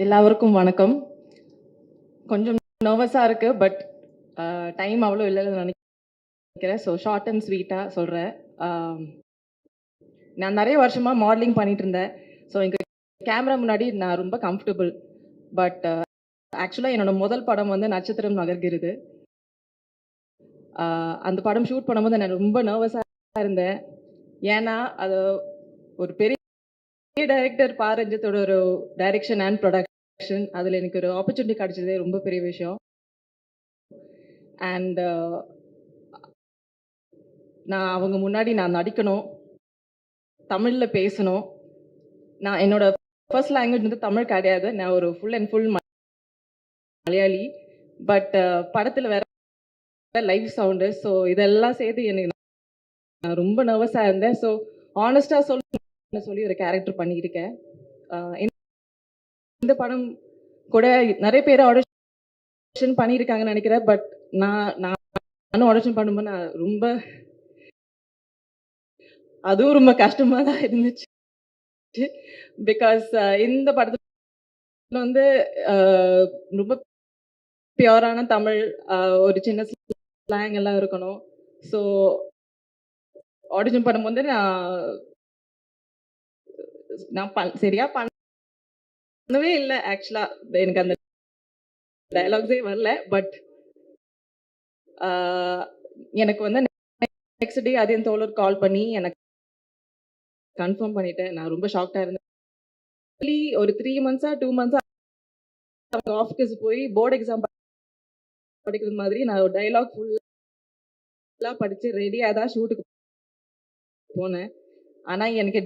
எல்லாருக்கும் வணக்கம். கொஞ்சம் நர்வஸாக இருக்கு பட் டைம் அவ்வளோ இல்லைன்னு நினைக்கிறேன். ஸோ ஷார்ட் அண்ட் ஸ்வீட்டாக சொல்கிறேன் நான் நிறைய வருஷமாக மாடலிங் பண்ணிட்டு இருந்தேன். ஸோ எங்கள் கேமரா முன்னாடி நான் ரொம்ப கம்ஃபர்டபுள் பட் ஆக்சுவலாக என்னோட முதல் படம் வந்து நட்சத்திரம் நகர்கிறது. அந்த படம் ஷூட் பண்ணும்போது நான் ரொம்ப நர்வஸாக இருந்தேன். ஏன்னா அது ஒரு பெரிய டைரக்டர் பாரஞ்சத்தோட ஒரு டைரக்ஷன் அண்ட் ப்ரொடக்ஷன் அதில் எனக்கு ஒரு ஆப்பர்ச்சுனிட்டி கிடைச்சதே ரொம்ப பெரிய விஷயம். அண்ட் uh, நான் அவங்க முன்னாடி நான் நடிக்கணும். தமிழில் பேசணும். நான் என்னோட ஃபர்ஸ்ட் லாங்குவேஜ் வந்து தமிழ் கிடையாது. நான் ஒரு full and full Malayali. But uh, படத்தில் வேற லைவ் சவுண்டு ஸோ இதெல்லாம் சேர்த்து எனக்கு நான் ரொம்ப நர்வஸாக இருந்தேன். ஸோ ஆனஸ்டாக சொல்ல சொல்லி ஒரு கேரக்டர் பண்ணியிருக்கேன். இந்த- படம் கூட நிறைய பேர் ஆடிஷன் பண்ணியிருக்காங்கன்னு நினைக்கிறேன். பட் நான் நான் நானும் ஆடிஷன் பண்ணும்போது நான் ரொம்ப அதுவும் ரொம்ப கஷ்டமா தான் இருந்துச்சு. பிகாஸ் இந்த படத்துல வந்து ரொம்ப பியூரான தமிழ் ஒரு சின்ன ஸ்லாங் எல்லாம் இருக்கணும். ஸோ ஆடிஷன் பண்ணும்போது நான் நான் பண் சரியா பண்ணவே இல்லை ஆக்சுவலா எனக்கு அந்த டயலாக்ஸே வரல பட் எனக்கு வந்து நெக்ஸ்ட் டே அதே தோழர் கால் பண்ணி எனக்கு கன்ஃபார்ம் பண்ணிட்டேன். நான் ரொம்ப ஷாக்டாக இருந்தேன். ஒரு த்ரீ மந்த்ஸா டூ மந்த்ஸா ஆஃபீஸ் போய் போர்டு எக்ஸாம் படிக்கிறது மாதிரி நான் ஒரு டைலாக் ஃபுல்லாக படிச்சு ரெடியாக தான் ஷூட்டுக்கு போனேன். ஆனா எனக்கு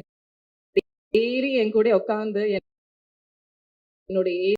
டெய்லி என் கூட உட்காந்து என்னுடைய